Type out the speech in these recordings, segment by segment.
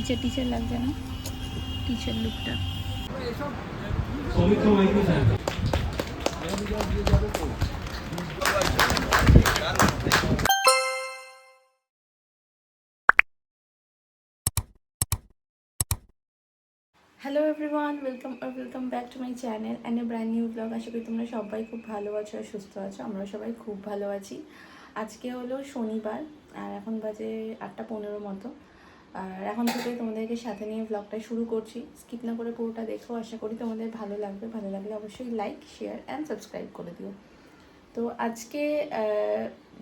Teacher teacher লাগছে না। Teacher লুকটা hello everyone welcome welcome back to my channel and a brand new blog আশা করি তোমরা সবাই খুব ভালো আছো আর সুস্থ আছো। আমরা সবাই খুব ভালো আছি। আজকে হলো শনিবার, আর এখন বাজে আটটা পনেরো মতো। আর এখন থেকে তোমাদেরকে সাথে নিয়ে ব্লগটা শুরু করছি। স্কিপ না করে পুরোটা দেখো, আশা করি তোমাদের ভালো লাগবে। ভালো লাগলে অবশ্যই লাইক শেয়ার অ্যান্ড সাবস্ক্রাইব করে দিও। তো আজকে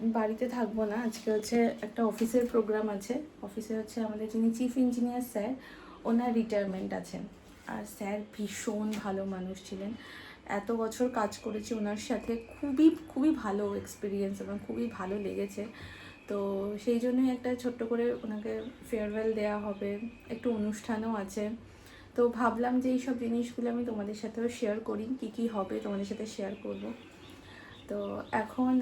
বাড়িতে থাকব না। আজকে হচ্ছে একটা অফিসের প্রোগ্রাম আছে। অফিসে হচ্ছে আমাদের যিনি চিফ ইঞ্জিনিয়ার স্যার, ওনার রিটায়ারমেন্ট আছেন আর স্যার ভীষণ ভালো মানুষ ছিলেন। এত বছর কাজ করেছি ওনার সাথে। খুবই খুবই ভালো এক্সপিরিয়েন্স এবং খুবই ভালো লেগেছে। তো সেই জন্যই একটা ছোট্ট করে ওনাকে ফেয়ারওয়েল দেওয়া হবে, একটু অনুষ্ঠানও আছে। তো ভাবলাম যে এই সব জিনিসগুলো আমি তোমাদের সাথেও শেয়ার করি, কী কী হবে তোমাদের সাথে শেয়ার করব। তো এখন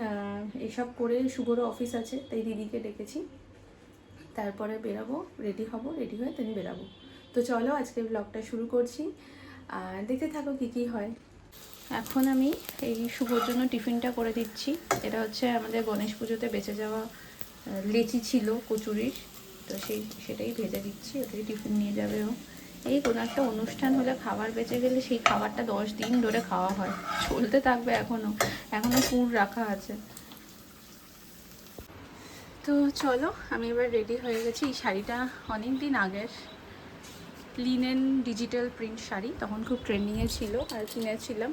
এসব করে শুভরও অফিস আছে, তাই দিদিকে ডেকেছি। তারপরে বেরাবো রেডি হব রেডি হয়ে তুমি বেরাবো। তো চলো আজকে ব্লগটা শুরু করছি। আর দেখতে থাকো কী কী হয়। এখন আমি এই শুভর জন্য টিফিনটা করে দিচ্ছি। এটা হচ্ছে আমাদের গণেশ পুজোতে বেঁচে যাওয়া লেচি ছিল কচুরির, তো সেই, সেটাই ভেজে দিচ্ছি ওদের টিফিন নিয়ে যাবে ও। এই কোনো একটা অনুষ্ঠান হলে খাবার বেঁচে গেলে সেই খাবারটা দশ দিন ধরে খাওয়া হয়। চলতে থাকবে এখনও এখনও পুর রাখা আছে। তো চলো, আমি এবার রেডি হয়ে গেছি। এই শাড়িটা অনেক দিন আগের। লিনেন ডিজিটাল প্রিন্ট শাড়ি, তখন খুব ট্রেন্ডিংয়ে ছিল আর কিনেছিলাম।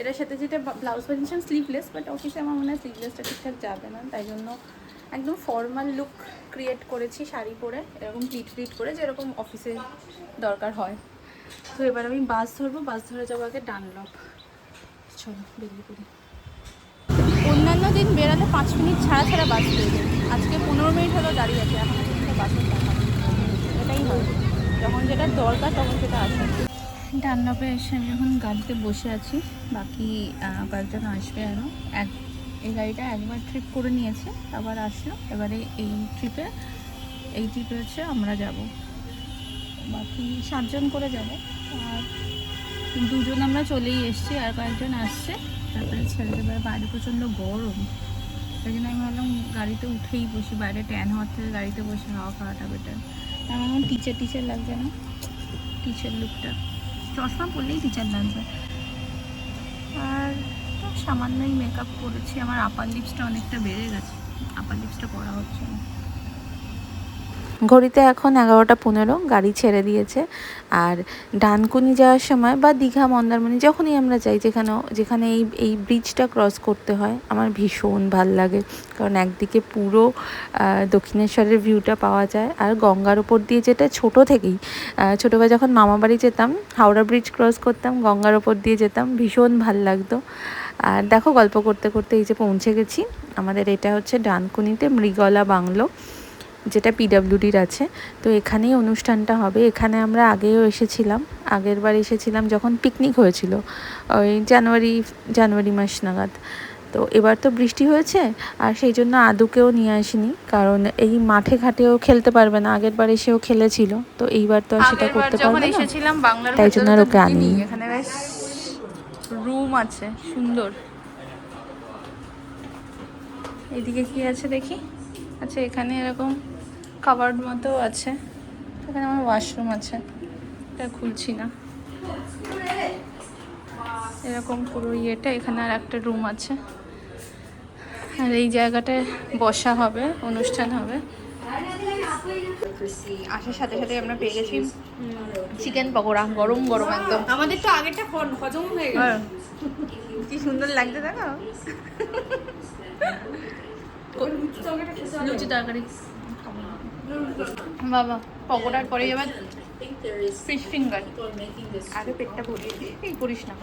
এটার সাথে যেটা ব্লাউজ বানিয়েছিলাম স্লিভলেস বাট অফিসে আমার মনে হয় স্লিভলেসটা ঠিকঠাক যাবে না, তাই জন্য একদম ফর্মাল লুক ক্রিয়েট করেছি শাড়ি পরে, এরকম প্লিট প্লিট করে যেরকম অফিসে দরকার হয়। তো এবার আমি বাস ধরবো, বাস ধরে যাব আগে ডানলপ চলো, বেরিয়ে পড়ি। অন্যান্য দিন বেরালে পাঁচ মিনিট ছাড়া ছাড়া বাস পেয়ে যায়। আজকে পনেরো মিনিট হলো দাঁড়িয়ে আছে, এখন বাসের এটাই হয়। যখন যেটা দরকার, তখন সেটা আসে। ডানলপে এসে আমি এখন গাড়িতে বসে আছি। বাকি কয়েকজন আসবে আরও এক এই গাড়িটা একবার ট্রিপ করে নিয়েছে, আবার আসলো। এবারে এই ট্রিপে এই ট্রিপে হচ্ছে আমরা যাব। বাকি সাতজন করে যাব। আর দুজন আমরা চলেই এসেছি, আর কয়েকজন আসছে। তারপরে ছেলেদের বাইরে প্রচণ্ড গরম। তাই জন্য আমি ভাবলাম গাড়িতে উঠেই বসি, বাইরে ট্যান হওয়ার থেকে গাড়িতে বসে হাওয়া খাওয়াটা বেটার আমার এখন টিচার টিচার লাগছে না। টিচার লুকটা চশমা পরলেই টিচার লাগবে। আর সামান্যই মেকআপ করেছি। আমার আপার লিপসটা অনেকটা বেড়ে গেছে। আপার লিপসটা করা হচ্ছে ঘড়িতে এখন এগারোটা পনেরো, গাড়ি ছেড়ে দিয়েছে। আর ডানকুনি যাওয়ার সময় বা দীঘা, মন্দারমণি, যখনই আমরা যাই, যেখানে যেখানে এই এই ব্রিজটা ক্রস করতে হয়, আমার ভীষণ ভালো লাগে। কারণ একদিকে পুরো দক্ষিণেশ্বরের ভিউটা পাওয়া যায়, আর গঙ্গার ওপর দিয়ে যেটা ছোট থেকেই ছোটোবেলা যখন মামাবাড়ি যেতাম, হাওড়া ব্রিজ ক্রস করতাম, গঙ্গার ওপর দিয়ে যেতাম, ভীষণ ভালো লাগতো। আর দেখো গল্প করতে করতে এই যে পৌঁছে গেছি। আমাদের এটা হচ্ছে ডানকুনিতে মৃগলা বাংলো যেটা পিডাব্লিউডির আছে। তো এখানেই অনুষ্ঠানটা হবে। এখানে আমরা আগেও এসেছিলাম আগের বার এসেছিলাম যখন পিকনিক হয়েছিল ওই জানুয়ারি জানুয়ারি মাস নাগাদ। তো এবার তো বৃষ্টি হয়েছে আর সেই জন্য আদুকেও নিয়ে আসিনি কারণ এই মাঠে ঘাটেও খেলতে পারবে না। আগের বার এসেও খেলেছিল তো এইবার তো আর সেটা করতে পারবে না। তাই জন্য আর ওকে। আনিনি। এখানে বেশ রুম আছে, সুন্দর। এদিকে কি আছে দেখি? আচ্ছা এখানে এরকম কাভার্ড মতো আছে। এখানে আমার ওয়াশরুম আছে। এটা খুলছি না। এরকম পুরো ইয়েটা, এখানে আর একটা রুম আছে। আর এই জায়গাটায় বসা হবে, অনুষ্ঠান হবে। আসার সাথে সাথে আমরা পেয়ে গেছি চিকেন পকোড়া গরম গরম একদম। আমাদের তো আগেরটা ফোন হজম হয়ে গেল কি সুন্দর লাগছে দেখো। লুচি তরকারি। বাবা পকোড়ার পরে এবার ফিশ ফিঙ্গার আগে পেটটা ভরিয়ে দিয়ে এই করিস না।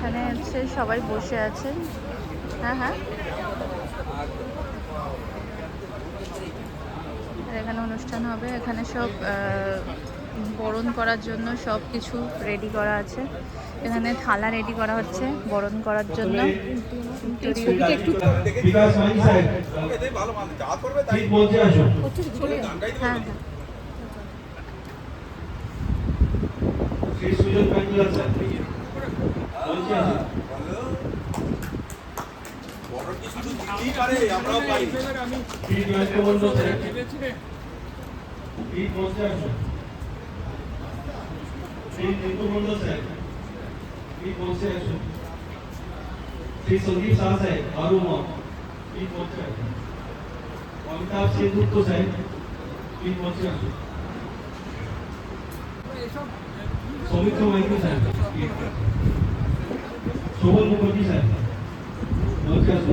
এখানে হচ্ছে সবাই বসে আছেন হ্যাঁ হ্যাঁ। এখানে অনুষ্ঠান হবে। এখানে সব বরণ করার জন্য সব কিছু রেডি করা আছে। এখানে থালা রেডি করা হচ্ছে বরণ করার জন্য। বিকাশ মাইন সাহেব ঠিক বলছে আসো শ্রী সুজন কাঞ্জিলাল স্যার বলছে আসো মন্ডল স্যার ঠিক মন্ডল স্যার ঠিক বলছে আসো শ্রী সন্দীপ শাহ সাহেব আরুম ঠিক বলছে আসো অমিতাভ সেনগুপ্ত সাহেব সৌমিত্র মাইতি সাহেব শোভন মুখার্জি সাহেব বলছে আসো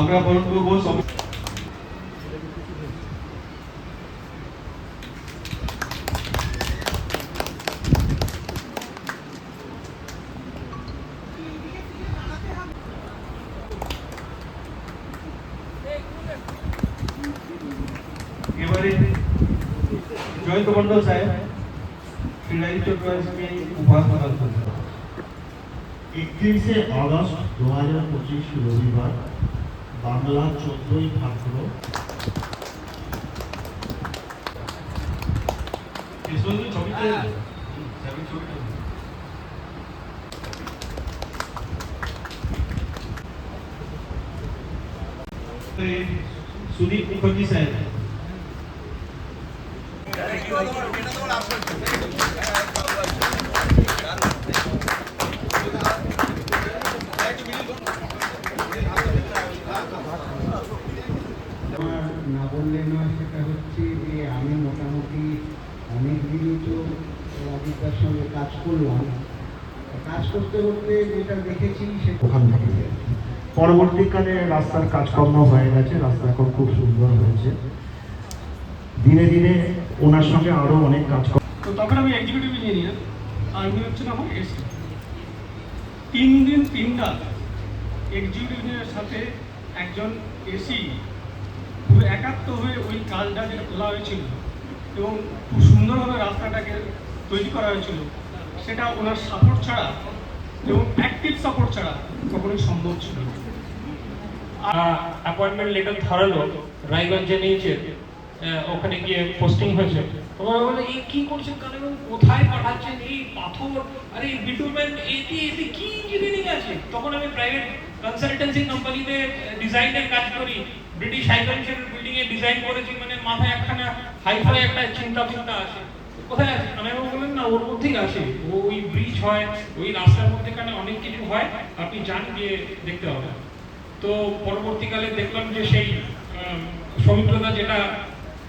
আমরা বরণ করবো সম- এবারে জয়ন্ত মন্ডল সাহেব ক্রীড়াই চট্টোপাধ্যায়কে উপহার প্রদান করবেন একত্রিশে আগস্ট দু হাজার পঁচিশ রবিবার বাংলা চোদ্দই ভাদ্র। ছবিতে সুদীপ মুখার্জি সাহেব করলাম কাজ করতে করতে যেটা দেখেছি সে ওখান থেকে পরবর্তীকালে রাস্তার কাজকর্ম হয়ে গেছে রাস্তা এখন খুব সুন্দর হয়েছে। দিনে দিনে ওনার সঙ্গে আরও অনেক কাজ তো তখন আমি এক্সিকিউটিভ ইঞ্জিনিয়ার আর উনি হচ্ছেন আমার এসি তিন দিন তিন রাত এক্সিকিউটিভ ইঞ্জিনিয়ারের সাথে একজন এসি পুরো একাত্ম হয়ে ওই কাজটা যেটা তোলা হয়েছিল এবং খুব সুন্দরভাবে রাস্তাটাকে তৈরি করা হয়েছিল। সেটা ওনার সাপোর্ট ছাড়া এবং অ্যাক্টিভ সাপোর্ট ছাড়া কখনোই সম্ভব ছিল না। অ্যাপয়েন্টমেন্ট লেটার ধরালো রায়গঞ্জে নিয়েছে আহ, ওখানে গিয়ে পোস্টিং হয়েছে। ওরা বলে এই কি করছেন কারণ কোথায় পাঠাচ্ছেন? এই পাথর আরে বিটুমেন্ট এটি এটি কি ইঞ্জিনিয়ারিং আছে? তখন আমি প্রাইভেট কনসালটেন্সি কোম্পানিতে ডিজাইনের কাজ করি। ব্রিটিশ হাইকমিশনের বিল্ডিং এ ডিজাইন করেছি মানে মাথায় একখানা হাইফাই একটা চিন্তা চিন্তা আসে কোথায় আছে? আমি বললেন না, ওর মধ্যেই আসে। ওই ব্রিজ হয়, ওই রাস্তার মধ্যেখানে অনেক কিছু হয়, আপনি যান গিয়ে দেখতে হবে। তো পরবর্তীকালে দেখলাম যে সেই সৌমিত্রদা যেটা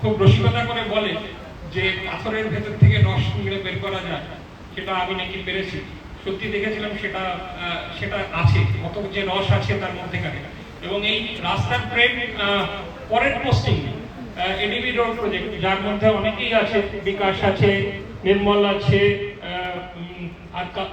খুব রসিকতা করে বলে যে পাথরের ভেতর থেকে রস নিয়ে বের করা যায়, সেটা আমি নাকি পেরেছি। সত্যি দেখেছিলাম সেটা সেটা আছে কত যে রস আছে তার মধ্যেখানে। এবং এই রাস্তার ট্রেন পরের পোস্টিং এডিবি রোড প্রজেক্ট যার মধ্যে অনেকেই আছে বিকাশ আছে নির্মল আছে আর কা-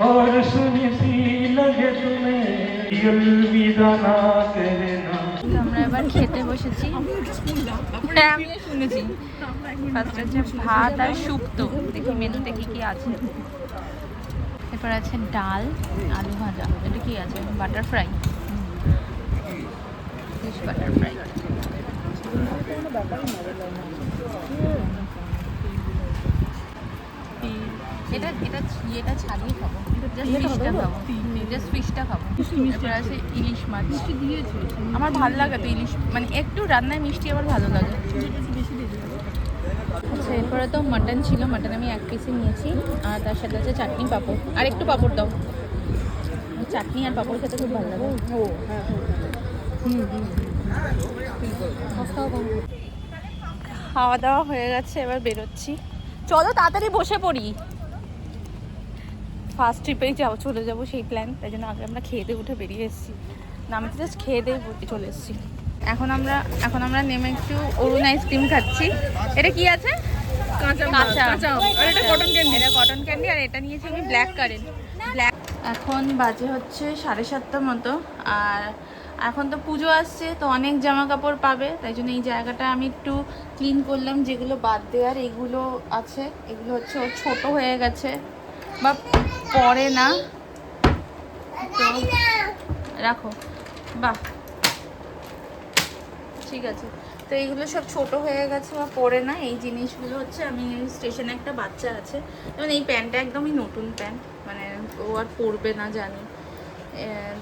और सुनी सी लगे तुम्हें अलविदा ना कहना তো আমরা এবার খেতে বসেছি হ্যাঁ আমিও শুনেছি ফার্স্ট হচ্ছে ভাত আর শুক্তো দেখি মেনুতে কি কি আছে এরপর আছে ডাল আলু ভাজা এটা কি আছে butter fry fish butter fry এটা এটা এটা ছাড়িয়ে খাব। ফিশটা খাব জাস্ট ফিশটা খাব। এরপর আছে। ইলিশ মাছ। আমার ভালো লাগে তো ইলিশ। মানে একটু রান্নায় মিষ্টি আমার ভালো লাগে। আচ্ছা এরপরে তো মাটন ছিল। মাটন আমি এক পিসে নিয়েছি। আর তার সাথে আছে চাটনি পাঁপড়। আর একটু পাঁপড় দাও। চাটনি আর পাঁপড় খেতে খুব ভালো লাগে। হ্যাঁ খাওয়া দাওয়া হয়ে গেছে এবার বেরোচ্ছি। তাড়াতাড়ি বসে পড়ি। ফার্স্ট ট্রিপেই যাব চলে যাব সেই প্ল্যান তাই জন্য আগে আমরা খেয়ে দিয়ে উঠে বেরিয়ে এসেছি। না আমি জাস্ট খেয়ে দিয়ে চলে এসেছি। এখন আমরা এখন আমরা নেমে একটু অরুণ আইসক্রিম খাচ্ছি। এটা কি আছে? কটন ক্যান্ডি আর এটা নিয়েছি আমি ব্ল্যাক কারেন্ট ব্ল্যাক এখন বাজে হচ্ছে সাড়ে সাতটা মতো আর এখন তো পুজো আসছে, তো অনেক জামা কাপড় পাবে, তাই জন্য এই জায়গাটা আমি একটু ক্লিন করলাম, যেগুলো বাদ দেওয়ার এগুলো আছে, এগুলো হচ্ছে ওর ছোট হয়ে গেছে, বা পরে না। তো রাখো, বাহ। ঠিক আছে, তো এইগুলো সব ছোট হয়ে গেছে বা পরে না, এই জিনিসগুলো হচ্ছে আমি স্টেশনে একটা বাচ্চা আছে, যেমন এই প্যান্টটা একদমই নতুন প্যান্ট মানে ও আর পরবে না জানি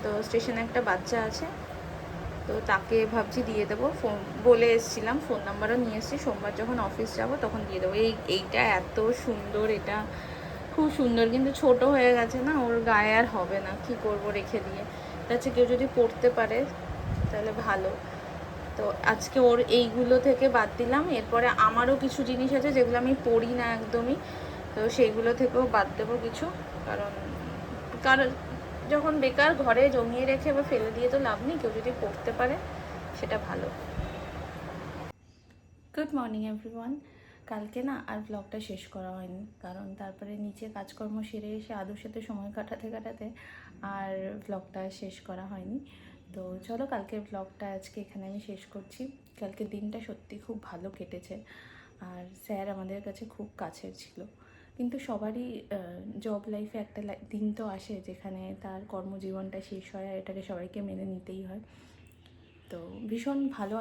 তো স্টেশনে একটা বাচ্চা আছে তো তাকে ভাবছি দিয়ে দেবো। ফোন, বলে এসেছিলাম, ফোন নাম্বারও নিয়ে এসেছি। সোমবার যখন অফিস যাব তখন দিয়ে দেবো। এই, এইটা এত সুন্দর, এটা খুব সুন্দর। কিন্তু ছোট হয়ে গেছে না, ওর গায়ে আর হবে না। কি করব রেখে দিয়ে? তাছে কেউ যদি পড়তে পারে, তাহলে ভালো। তো আজকে ওর এইগুলো থেকে বাদ দিলাম। এরপরে আমারও কিছু জিনিস আছে যেগুলো আমি পড়ি না একদমই। তো সেইগুলো থেকেও বাদ দেবো কিছু। কারণ কারণ যখন বেকার ঘরে জমিয়ে রেখে বা ফেলে দিয়ে তো লাভ নেই, কেউ যদি পড়তে পারে, সেটা ভালো। গুড মর্নিং এভরিওয়ান কালকে না আর ব্লগটা শেষ করা হয়নি, কারণ তারপরে নিচে কাজকর্ম সেরে এসে আদুর সাথে সময় কাটাতে কাটাতে আর ব্লগটা শেষ করা হয়নি। তো চলো কালকের ব্লগটা আজকে এখানে আমি শেষ করছি। কালকে দিনটা সত্যি খুব ভালো কেটেছে, আর স্যার আমাদের কাছে খুব কাছের ছিল। কিন্তু সবারই জব লাইফে একটা দিন তো আসে যেখানে তার কর্মজীবনটা শেষ হয় আর এটাকে সবাইকে মেনে নিতেই হয়। তো ভীষণ ভালো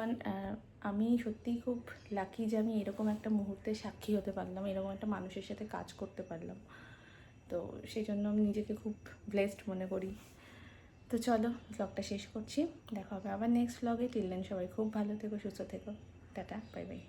আমি সত্যিই খুব লাকি যে আমি এরকম একটা মুহূর্তে সাক্ষী হতে পারলাম, এরকম একটা মানুষের সাথে কাজ করতে পারলাম। তো সেই জন্য আমি নিজেকে খুব ব্লেসড মনে করি। তো চলো ব্লগটা শেষ করছি, দেখা হবে আবার নেক্সট ব্লগে টিল সবাই খুব ভালো থেকো, সুস্থ থেকো। Tata bye bye